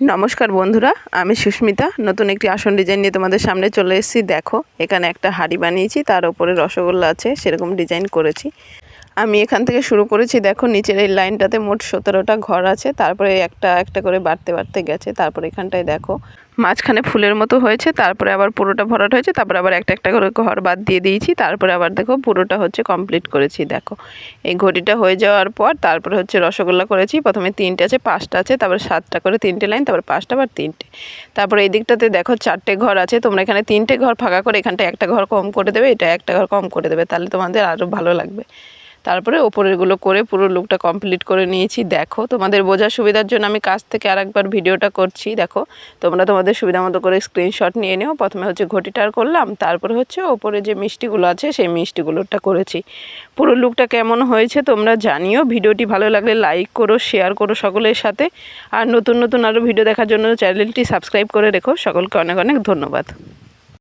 নমস্কার বন্ধুরা, আমি সুস্মিতা। নতুন একটি আসন ডিজাইন নিয়ে তোমাদের সামনে চলে এসেছি। দেখো, এখানে একটা হাড়ি বানিয়েছি, তার উপরে রসগোল্লা আছে, সেরকম ডিজাইন করেছি। আমি এখান থেকে শুরু করেছি, দেখো নিচের এই লাইনটাতে মোট সতেরোটা ঘর আছে, তারপরে একটা একটা করে বাড়তে বাড়তে গেছে, তারপরে এখানটায় দেখো মাঝখানে ফুলের মতো হয়েছে, তারপরে আবার পুরোটা ভরাট হয়েছে, তারপরে আবার একটা একটা করে ঘর বাদ দিয়ে দিয়েছি, তারপরে আবার দেখো পুরোটা হচ্ছে কমপ্লিট করেছি, দেখো। এই ঘটিটা হয়ে যাওয়ার পর তারপরে হচ্ছে রসগোল্লা করেছি, প্রথমে তিনটে আছে, পাঁচটা আছে, তারপরে সাতটা করে তিনটে লাইন, তারপরে পাঁচটা আবার তিনটে। তারপরে এই দিকটাতে দেখো চারটে ঘর আছে, তোমরা এখানে তিনটে ঘর ফাঁকা করে এখানটা একটা ঘর কম করে দেবে, এটা একটা ঘর কম করে দেবে, তাহলে তোমাদের আরও ভালো লাগবে। তারপরে ওপরেরগুলো করে পুরো লুকটা কমপ্লিট করে নিয়েছি। দেখো, তোমাদের বোঝার সুবিধার জন্য আমি কাছ থেকে আরেকবার ভিডিওটা করছি। দেখো, তোমরা তোমাদের সুবিধা মতো করে স্ক্রিনশট নিয়ে নিও। প্রথমে হচ্ছে ঘটিটার করলাম, তারপরে হচ্ছে ওপরে যে মিষ্টিগুলো আছে, সেই মিষ্টিগুলোটা করেছি। পুরো লুকটা কেমন হয়েছে তোমরা জানিও। ভিডিওটি ভালো লাগলে লাইক করো শেয়ার করো সকলের সাথে। আর নতুন নতুন আরও ভিডিও দেখার জন্য চ্যানেলটি সাবস্ক্রাইব করে রেখো। সকলকে অনেক অনেক ধন্যবাদ।